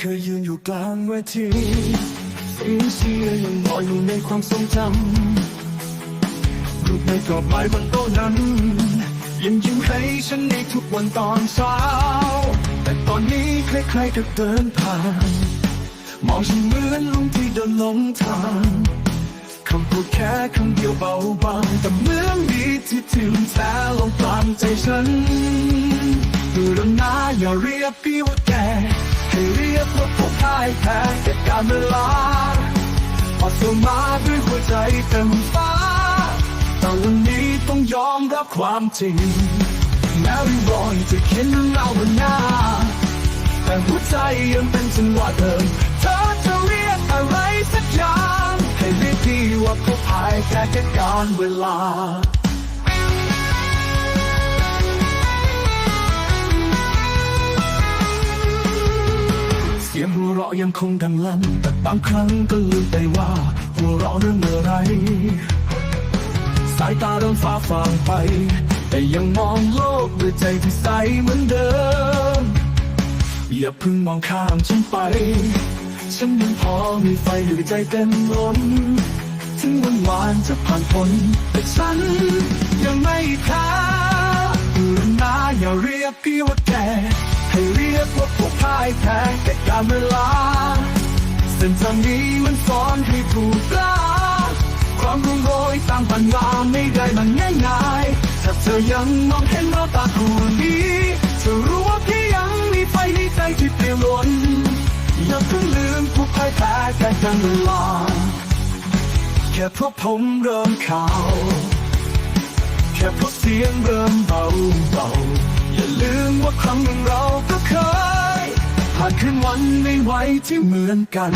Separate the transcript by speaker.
Speaker 1: เคยยืนอยู่กลางเวทีสียงเชียร์ยังลอยอยู่ในความทรงจำรูปในกรอบลายบนโต๊ะนั้น ยังยิ้มให้ฉันในทุกวันตอนเช้า แต่ตอนนี้ใครๆก็เดินผ่าน มองฉันเหมือนลุงที่เดินหลงทางคำพูดแค่คำเดียวเบาบางแต่เหมือนมีที่ถึงแท้ลงกลางใจฉันดูดนนาอย่าเรียกพี่ว่าแกายแพ้แก่การเวลาออกตัวมาด้วยหัวใจเต็มฟ้าแต่วันนี้ต้องยอมรับความจริง แม้ริบรอยจะเขียนเรื่องราวบนหน้า แต่หัวใจยังเป็นจังหวะเดิมเธอจะเรียกอะไรสักอย่าง ให้เรียกพี่ว่าผู้พายแค่แค่การเวลา สียงหัวเราะยังคงดังลั่น แต่บางครั้งก็ลืมไปว่า หัวเราะเรื่องอะไร สายตาเริ่มฟ้าฟางไป แต่ยังมองโลกด้วยใจที่ใสเหมือนเดิม อย่าเพิ่งมองข้ามฉันไป ฉันยังพอมีไฟอยู่ใจเต็มล้น ถึงวันวานจะผ่านพ้นแต่ฉันยังไม่แพ้ดูนาอย่าเรียกพี่ว่าแกให้เรียกว่า พ่ายแพ้แก่การเวลาเส้นทางนี้มันสอนให้ผู้กล้า ความรุ่งโรยตามปัญญาไม่ได้มันง่ายๆถ้าเธอยังมองเห็นเราตาคู่นี้เธอรู้ว่าพี่ยังมีไฟในใจที่เปลี่ยนล้นอย่าเพิ่งลืมผู้พ่ายแพ้แก่การเวลาแค่เพราะผมเริ่มข่าวแค่เพราะเสียงเริ่มเบาเบาอย่าลืมว่าครั้งหนึ่งเราก็เคย คืนวันไม่ไหวที่เหมือนกัน